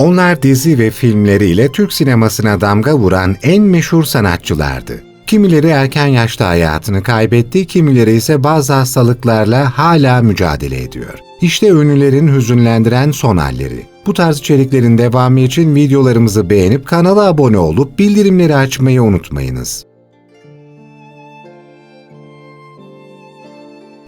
Onlar dizi ve filmleriyle Türk sinemasına damga vuran en meşhur sanatçılardı. Kimileri erken yaşta hayatını kaybetti, kimileri ise bazı hastalıklarla hala mücadele ediyor. İşte ünlülerin hüzünlendiren son halleri. Bu tarz içeriklerin devamı için videolarımızı beğenip kanala abone olup bildirimleri açmayı unutmayınız.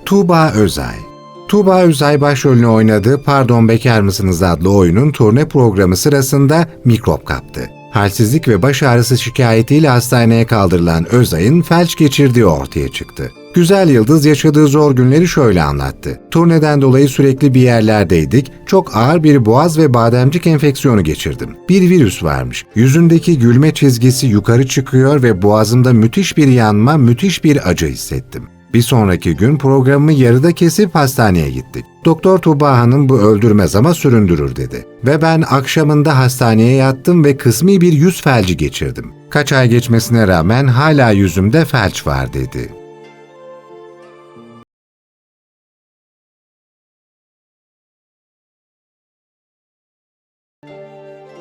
Tuğba Özay Tuğba Özay başrolünü oynadığı Pardon Bekar mısınız adlı oyunun turne programı sırasında mikrop kaptı. Halsizlik ve baş ağrısı şikayetiyle hastaneye kaldırılan Özay'ın felç geçirdiği ortaya çıktı. Güzel Yıldız yaşadığı zor günleri şöyle anlattı. Turneden dolayı sürekli bir yerlerdeydik. Çok ağır bir boğaz ve bademcik enfeksiyonu geçirdim. Bir virüs varmış. Yüzündeki gülme çizgisi yukarı çıkıyor ve boğazımda müthiş bir yanma, müthiş bir acı hissettim. Bir sonraki gün programı yarıda kesip hastaneye gittik. Doktor Tuğba Hanım bu öldürmez ama süründürür dedi. Ve ben akşamında hastaneye yattım ve kısmi bir yüz felci geçirdim. Kaç ay geçmesine rağmen hala yüzümde felç var dedi.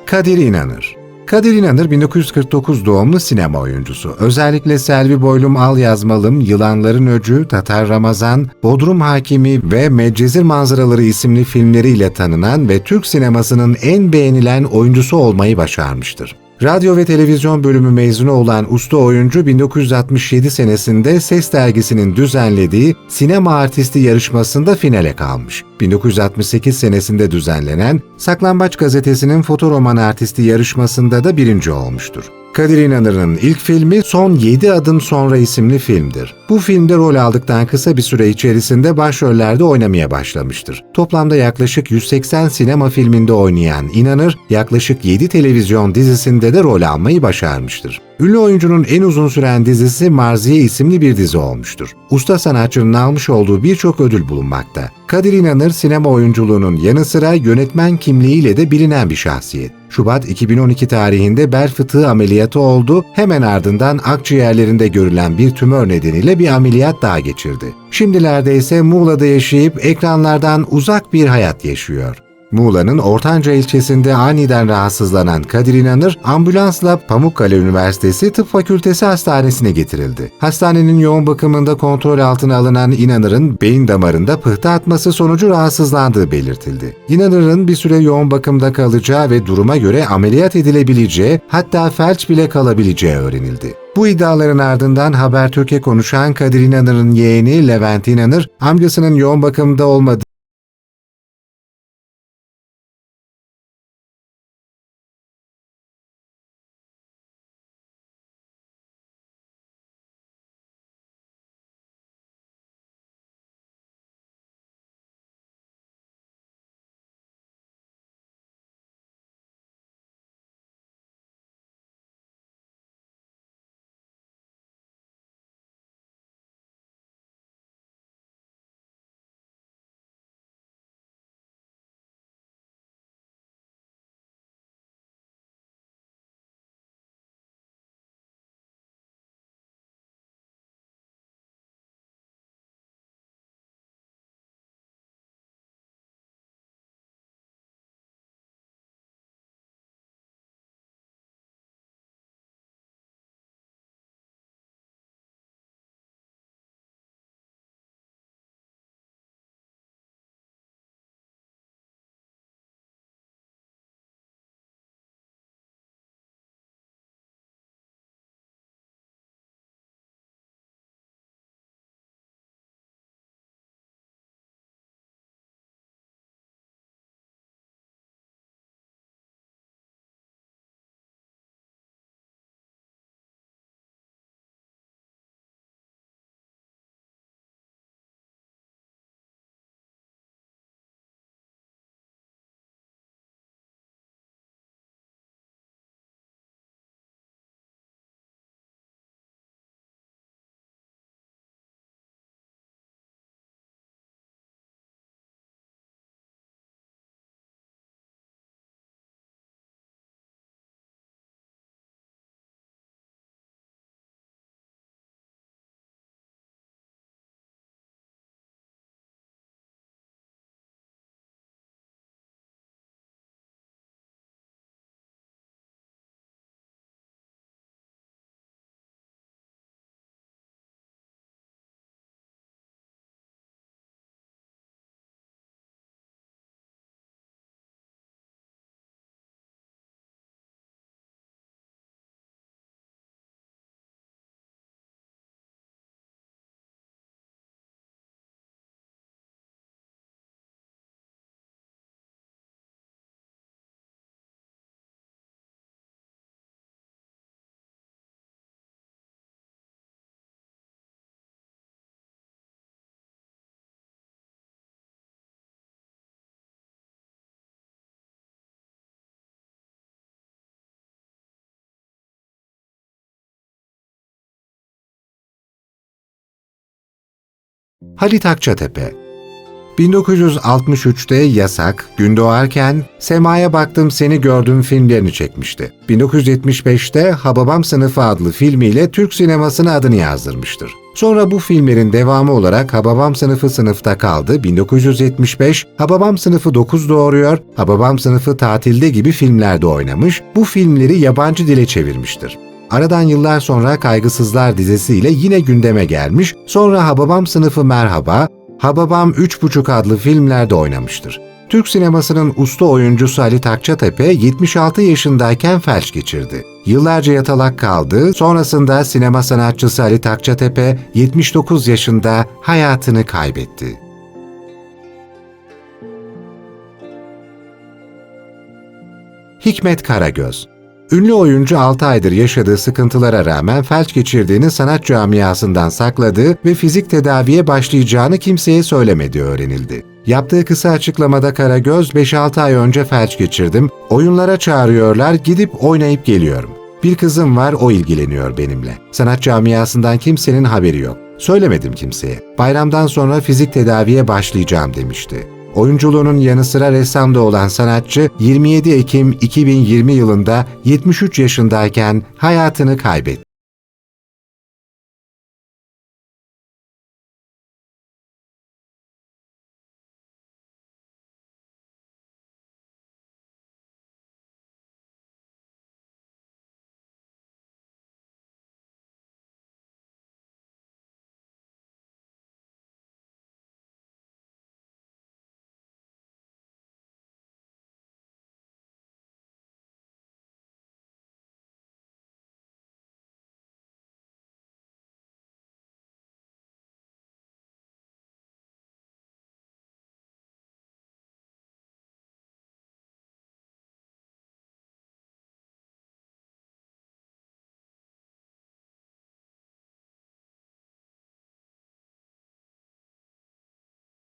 Kadir İnanır Kadir İnanır 1949 doğumlu sinema oyuncusu. Özellikle Selvi Boylum Al Yazmalım, Yılanların Öcü, Tatar Ramazan, Bodrum Hakimi ve Medcezir Manzaraları isimli filmleriyle tanınan ve Türk sinemasının en beğenilen oyuncusu olmayı başarmıştır. Radyo ve televizyon bölümü mezunu olan usta oyuncu 1967 senesinde Ses dergisinin düzenlediği sinema artisti yarışmasında finale kalmış. 1968 senesinde düzenlenen Saklambaç gazetesinin fotoroman artisti yarışmasında da birinci olmuştur. Kadir İnanır'ın ilk filmi Son 7 Adım Sonra isimli filmdir. Bu filmde rol aldıktan kısa bir süre içerisinde başrollerde oynamaya başlamıştır. Toplamda yaklaşık 180 sinema filminde oynayan İnanır, yaklaşık 7 televizyon dizisinde de rol almayı başarmıştır. Ünlü oyuncunun en uzun süren dizisi Marziye isimli bir dizi olmuştur. Usta sanatçının almış olduğu birçok ödül bulunmakta. Kadir İnanır sinema oyunculuğunun yanı sıra yönetmen kimliğiyle de bilinen bir şahsiyet. Şubat 2012 tarihinde bel fıtığı ameliyatı oldu, hemen ardından akciğerlerinde görülen bir tümör nedeniyle bir ameliyat daha geçirdi. Şimdilerde ise Muğla'da yaşayıp ekranlardan uzak bir hayat yaşıyor. Muğla'nın Ortanca ilçesinde aniden rahatsızlanan Kadir İnanır, ambulansla Pamukkale Üniversitesi Tıp Fakültesi Hastanesi'ne getirildi. Hastanenin yoğun bakımında kontrol altına alınan İnanır'ın beyin damarında pıhtı atması sonucu rahatsızlandığı belirtildi. İnanır'ın bir süre yoğun bakımda kalacağı ve duruma göre ameliyat edilebileceği, hatta felç bile kalabileceği öğrenildi. Bu iddiaların ardından Habertürk'e konuşan Kadir İnanır'ın yeğeni Levent İnanır, amcasının yoğun bakımda olmadığı Halit Akçatepe 1963'te Yasak, Gün Doğarken, Semaya Baktım Seni Gördüm filmlerini çekmişti. 1975'te Hababam Sınıfı adlı filmiyle Türk sinemasına adını yazdırmıştır. Sonra bu filmlerin devamı olarak Hababam Sınıfı sınıfta kaldı. 1975 Hababam Sınıfı 9 doğuruyor, Hababam Sınıfı Tatilde gibi filmlerde oynamış, bu filmleri yabancı dile çevirmiştir. Aradan yıllar sonra Kaygısızlar dizisiyle yine gündeme gelmiş, sonra Hababam Sınıfı Merhaba, Hababam 3.5 adlı filmlerde oynamıştır. Türk sinemasının usta oyuncusu Ali Takçatepe 76 yaşındayken felç geçirdi. Yıllarca yatalak kaldı, sonrasında sinema sanatçısı Ali Takçatepe 79 yaşında hayatını kaybetti. Hikmet Karagöz Ünlü oyuncu 6 aydır yaşadığı sıkıntılara rağmen felç geçirdiğini sanat camiasından sakladığı ve fizik tedaviye başlayacağını kimseye söylemediği öğrenildi. Yaptığı kısa açıklamada Karagöz 5-6 ay önce felç geçirdim, oyunlara çağırıyorlar gidip oynayıp geliyorum. Bir kızım var o ilgileniyor benimle. Sanat camiasından kimsenin haberi yok. Söylemedim kimseye. Bayramdan sonra fizik tedaviye başlayacağım demişti. Oyunculuğunun yanı sıra ressam da olan sanatçı 27 Ekim 2020 yılında 73 yaşındayken hayatını kaybetti.